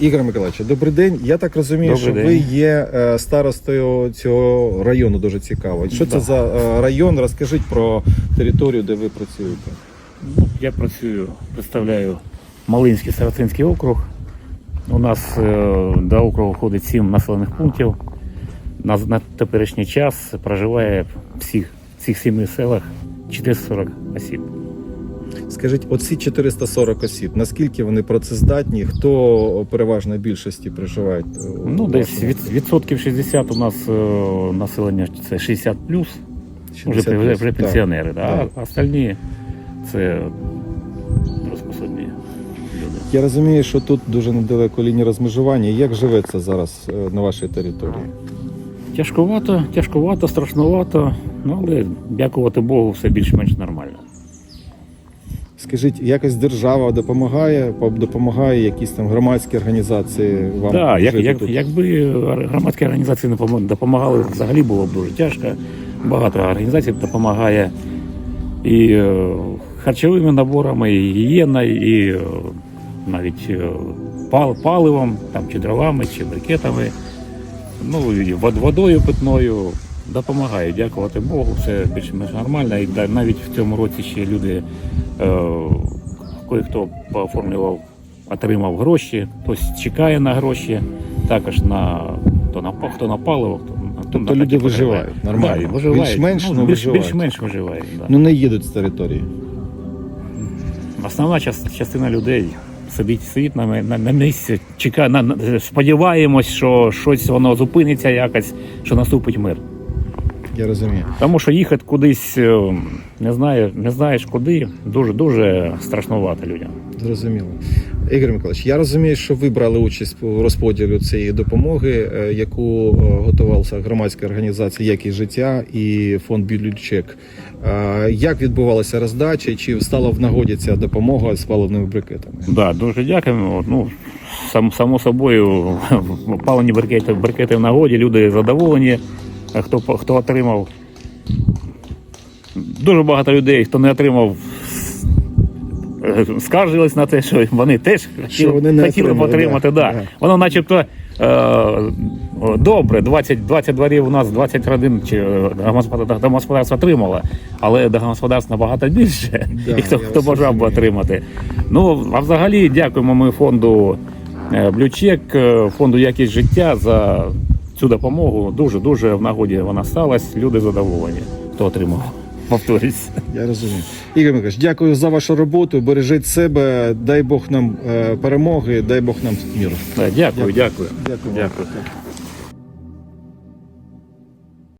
Ігор Миколаївич, добрий день. Я так розумію, Добрий що день. ви є е, старостою цього району. Дуже цікаво. Що це за е, район? Розкажіть про територію, де ви працюєте. Ну, я працюю, представляю Малинський Сарацинський округ. У нас е, до округу входить сім населених пунктів. На, на теперішній час проживає в всіх цих семи селах 440 осіб. Скажіть, оці 440 осіб, наскільки вони працездатні? Хто переважно більшості проживають? е, Ну, десь від, відсотків 60 у нас е, населення це 60 плюс, вже, 60 вже, вже Так. пенсіонери, да? Так. а остальні це розпосудні люди. Я розумію, що тут дуже недалеко лінії розмежування. Як живеться зараз е, на вашій території? Тяжкувато, тяжкувато, страшнувато, ну але дякувати Богу, все більш-менш нормально. Скажіть, якось держава допомагає, по- допомагає якісь там громадські організації вам Так, як, як, якби громадські організації не допомагали, взагалі було б дуже тяжко. Багато організацій допомагає і е, харчовими наборами, і гігієна, і е, навіть е, пал, паливом, там, чи дровами, чи брикетами, ну і водою питною. Допомагає, дякувати Богу, все більш-менш нормально. І навіть в цьому році ще люди, е, кое-хто пооформлював, отримав гроші, хтось чекає на гроші, також на то на хто на паливо, хто, Тобто люди виживають нормально? Да. Більш-менш, ну, ну, більш, виживають. більш-менш виживають. Да. Ну не їдуть з території. Основна частина людей сидить, сидить на, на, на місці, чекає, на- сподіваємось, що щось воно зупиниться якось, що наступить мир. Я розумію. Тому що їхати кудись е, не знаю, не знаєш куди, дуже дуже страшнувато людям. Зрозуміло. Ігор Миколаївич, я розумію, що ви брали участь у розподілі цієї допомоги, е, яку е, готувалася громадська організація Якість життя і фонд Білючек. Е, Як відбувалася роздача чи стала в нагоді ця допомога з паливними брикетами? Да, дуже дякуємо. Ну, сам, само собою, палені брикети, брикети в нагоді, люди задоволені. Хто, хто отримав. Дуже багато людей, хто не отримав, е, скаржились на те, що вони теж хотіли, вони не хотіли б отримати. да, Да. Воно начебто е, добре, 20, 20 дворів у нас, 20 родин чи е, домогосподарство отримало, але домогосподарств набагато більше, Да, і хто, хто бажав би отримати. Ну, а взагалі дякуємо ми фонду е, Блючек, фонду якість життя за цю допомогу. Дуже дуже в нагоді вона сталася. Люди задоволені, хто отримав. Повторюсь. Я розумію. Ігор Миколаївич, дякую за вашу роботу. Бережіть себе, дай Бог нам е, перемоги, дай Бог нам міру. Дякую, Дякую, дякую. Дякую. Дякую.